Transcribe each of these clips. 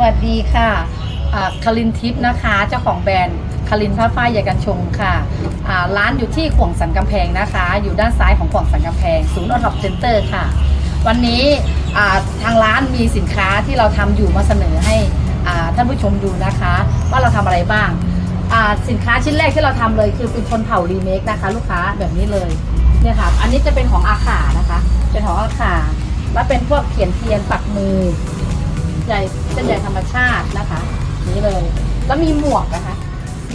วัสดีค่ะคารินทิพย์นะคะ เจ้าของแบรนด์คารินผ้าฝ้ายใยกันชงค่ะร้านอยู่ที่ขวงสันกำแพงนะคะ อยู่ด้านซ้ายของขวงสันกำแพงศูนย์ออท็อปเซ็นเตอร์ค่ะ วันนี้ทางร้านมีสินค้าที่เราทำอยู่มาเสนอให้ท่านผู้ชมดูนะคะ ว่าเราทำอะไรบ้างสินค้าชิ้นแรกที่เราทำเลยคือเป็นชนเผ่ารีเมคนะคะลูกค้าแบบนี้เลยเนี่ยค่ะอันนี้จะเป็นของอาขานะคะ เป็นของอาขาแล้วเป็นพวกเขียนเทียนปักมือ ใหญ่เป็นใหญ่ธรรมชาตินะคะ นี่เลย แล้วมีหมวกนะคะ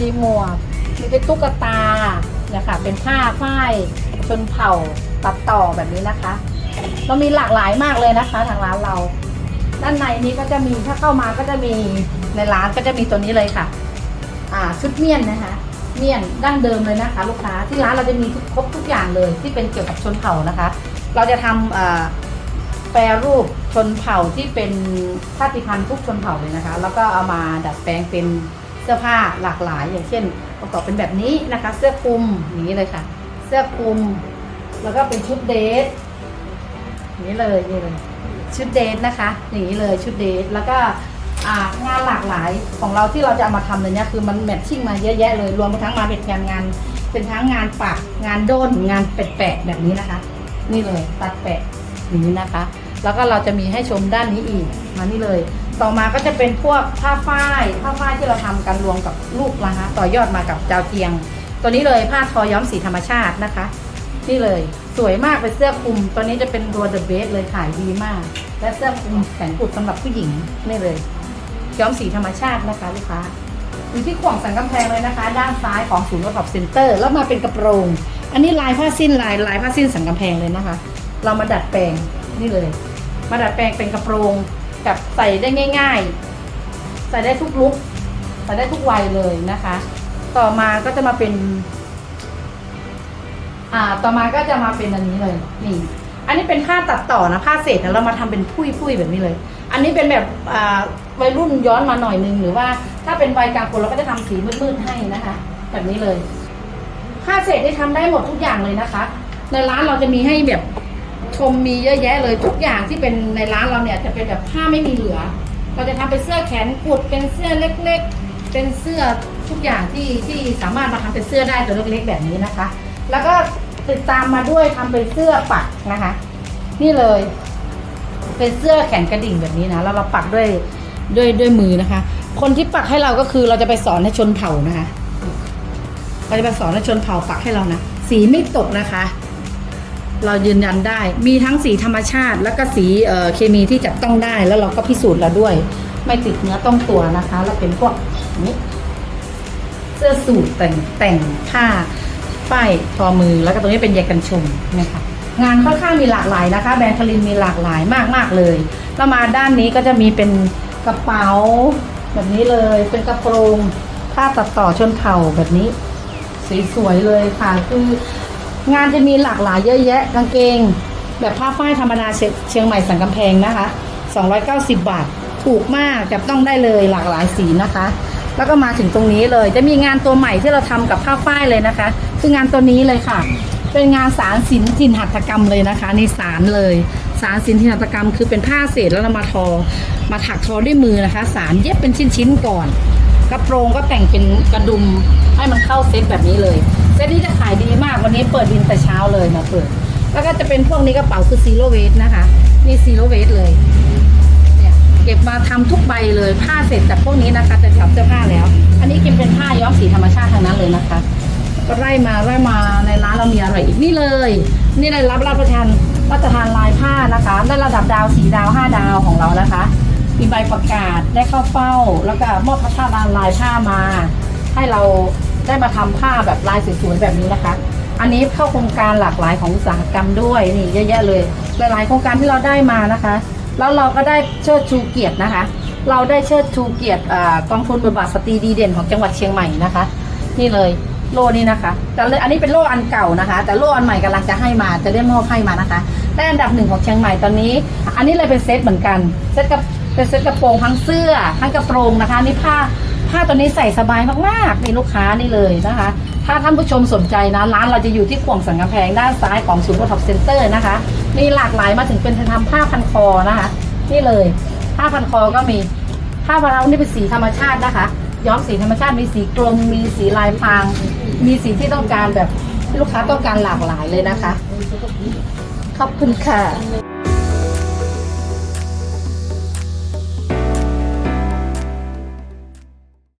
มีหมวก มีเป็นตุ๊กตาเนี่ยค่ะ เป็นผ้าฝ้ายชนเผ่าตัดต่อแบบนี้นะคะ เรามีหลากหลายมากเลยนะคะ ทางร้านเรา ด้านในนี้ก็จะมีถ้าเข้ามาก็จะมีในร้านก็จะมีตัวนี้เลยค่ะ อ่าชุดเมี่ยนนะคะเมี่ยนดั้งเดิมเลยนะคะ ลูกค้าที่ร้านเราจะมีทุกครบทุกอย่างเลยที่เป็นเกี่ยวกับชนเผ่านะคะ เราจะทำอ่า แปรรูปชนเผ่าที่เป็นชาติพันธุ์ทุกชนเผ่าเลยนะคะ แล้วก็เอามาดัดแปลงเป็นเสื้อผ้าหลากหลาย อย่างเช่นประกอบเป็นแบบนี้นะคะ เสื้อคลุมอย่างนี้เลยค่ะ เสื้อคลุม แล้วก็เป็นชุดเดทนี้เลยนี่เลยชุดเดทนะคะ อย่างนี้เลยชุดเดทแล้วก็างานหลากหลายของเราที่เราจะเอามาทำเลยเนี่ยคือมันแมทชิ่งมาเยอะแยะเลยรวมไปทั้งมาเป็นงานงาน เป็นทั้งงานปักงานโด้นงานแปะๆแบบนี้นะคะ นี่เลยตัดแปะ อย่างนี้นะคะ แล้วก็เราจะมีให้ชมด้านนี้อีกมานี่เลย ต่อมาก็จะเป็นพวกผ้าฝ้ายผ้าฝ้ายที่เราทำกันรวมกับลูกนะคะต่อยอดมากับเจ้าเทียง ตัวนี้เลยผ้าทอย้อมสีธรรมชาตินะคะ นี่เลยสวยมากเป็นเสื้อคลุม ตัวนี้จะเป็นตัวเดอะเบสเลยขายดีมาก และเสื้อคลุมแขนกุดสำหรับผู้หญิงนี่เลยย้อมสีธรรมชาตินะคะลูกค้าอยู่ที่ขวงสันกำแพงเลยนะคะ ด้านซ้ายของศูนย์ประกอบเซ็นเตอร์ แล้วมาเป็นกระโปรง อันนี้ลายผ้าสิ้นลายลายผ้าสิ้นสันกำแพงเลยนะคะ เรามาดัดแปลงนี่เลย มาดัดแปลงเป็นกระโปรงแบบใส่ได้ง่าย ๆ ใส่ได้ทุกลุกใส่ได้ทุกวัยเลยนะคะ ต่อมาก็จะมาเป็น อ่าต่อมาก็จะมาเป็นอันนี้เลยนี่อันนี้เป็นผ้าตัดต่อนะผ้าเศษนะเรามาทำเป็นพุ้ยพุยๆแบบนี้เลย อันนี้เป็นแบบอ่าวัยรุ่นย้อนมาหน่อยนึงหรือว่าถ้าเป็นวัยกลางคนเราก็จะทำสีมืดๆให้นะคะ แบบนี้เลยผ้าเศษที่ทำได้หมดทุกอย่างเลยนะคะ ในร้านเราจะมีให้แบบ ชมมีเยอะแยะเลยทุกอย่างที่เป็นในร้านเราเนี่ยจะเป็นแบบผ้าไม่มีเหลือ เราจะทำเป็นเสื้อแขนกุดเป็นเสื้อเล็กๆ เป็นเสื้อทุกอย่างที่ที่สามารถมาทำเป็นเสื้อได้ตัวเล็กๆแบบนี้นะคะ แล้วก็ติดตามมาด้วยทำเป็นเสื้อปักนะคะ นี่เลย เป็นเสื้อแขนกระดิ่งแบบนี้นะแล้วเราปักด้วยด้วยด้วยมือนะคะ คนที่ปักให้เราก็คือเราจะไปสอนให้ชนเผ่านะคะเราจะไปสอนให้ชนเผ่าปักให้เรานะสีไม่ตกนะคะ เรายืนยันได้ มีทั้งสีธรรมชาติ แล้วก็สีเเคมีที่จับต้องได้แล้วเราก็พิสูจน์แล้วด้วย ไม่ติดเนื้อต้องตัวนะคะ แล้วเป็นพวกนี้เสื้อสูทแต่งแต่งผ้าฝ้ายทอมือแล้วก็ตรงนี้เป็นใยกันชงนะคะงานค่อนข้างมีหลากหลายนะคะ แบรนด์คลินมีหลากหลายมากมากๆเลยแล้วมาด้านนี้ก็จะมีเป็นกระเป๋า แบบนี้เลยเป็นกระโปรงผ้าตัดต่อชนเผ่าแบบนี้สวยๆเลยค่ะคือ งานจะมีหลากหลายเยอะแยะ กางเกง แบบผ้าฝ้ายธรรมดาเชียงใหม่สันกำแพงนะคะ 290 บาท ถูกมากจับต้องได้เลยหลากหลายสีนะคะ แล้วก็มาถึงตรงนี้เลย จะมีงานตัวใหม่ที่เราทำกับผ้าฝ้ายเลยนะคะ คืองานตัวนี้เลยค่ะ เป็นงานสารสินจินหัตถกรรมเลยนะคะนี่สารเลย สารสินจินหัตถกรรม คือเป็นผ้าเศษแล้วเรามาทอ มาถักทอด้วยมือนะคะ สารเย็บเป็นชิ้นๆก่อน กระโปรงก็แต่งเป็นกระดุมให้มันเข้าเซตแบบนี้เลย เซตนี้จะขายดีมากวันนี้เปิดดินแต่เช้าเลยมาเปิด แล้วก็จะเป็นพวกนี้กระเป๋าคือซีโรเวทนะคะ นี่ซีโรเวทเลยเนี่ยเก็บมาทำทุกใบเลยผ้าเสร็จจากพวกนี้นะคะจะจับเสื้อผ้าแล้ว อันนี้กินเป็นผ้าย้อมสีธรรมชาติทางนั้นเลยนะคะก็ไล่มาไล่มาในร้านเรามีอะไรอีกนี่เลย นี่เลยรับรับประทานรับประทานลายผ้านะคะได้ระดับดาวสีดาวห้าดาวของเรานะคะ มีใบประกาศได้เข้าเฝ้า แล้วก็มอบพระธาตุลายผ้ามา ให้เราได้มาทำผ้าแบบลายสวยๆแบบนี้นะคะ อันนี้เข้าโครงการหลากหลายของอุตสาหกรรมด้วยนี่เยอะแยะเลย หลายๆโครงการที่เราได้มานะคะ แล้วเราก็ได้เชิดชูเกียรตินะคะ เราได้เชิดชูเกียรติกองทุนบทบาทสตรีดีเด่นของจังหวัดเชียงใหม่นะคะ นี่เลยโล่นี่นะคะ แต่เลยอันนี้เป็นโล่อันเก่านะคะ แต่โล่อันใหม่กำลังจะให้มาจะได้มอบให้มานะคะได้อันดับหนึ่งของเชียงใหม่ตอนนี้ อันนี้เลยเป็นเซตเหมือนกันเซตกับ เป็นเซตกระโปรงทั้งเสื้อทั้งกระโปรงนะคะ นี่ผ้าผ้าตัวนี้ใส่สบายมากๆนี่ลูกค้านี่เลยนะคะ ถ้าท่านผู้ชมสนใจนะร้านเราจะอยู่ที่ขวงสันกำแพงด้านซ้ายของศูนย์โอท็อปเซ็นเตอร์นะคะมีหลากหลายมาถึงเป็นทำผ้าพันคอนะคะ นี่เลยผ้าพันคอก็มีผ้าผ้าพารานี่เป็นสีธรรมชาตินะคะ ย้อมสีธรรมชาติมีสีกลม มีสีลายพราง มีสีที่ต้องการแบบลูกค้าต้องการหลากหลายเลยนะคะ ขอบคุณค่ะ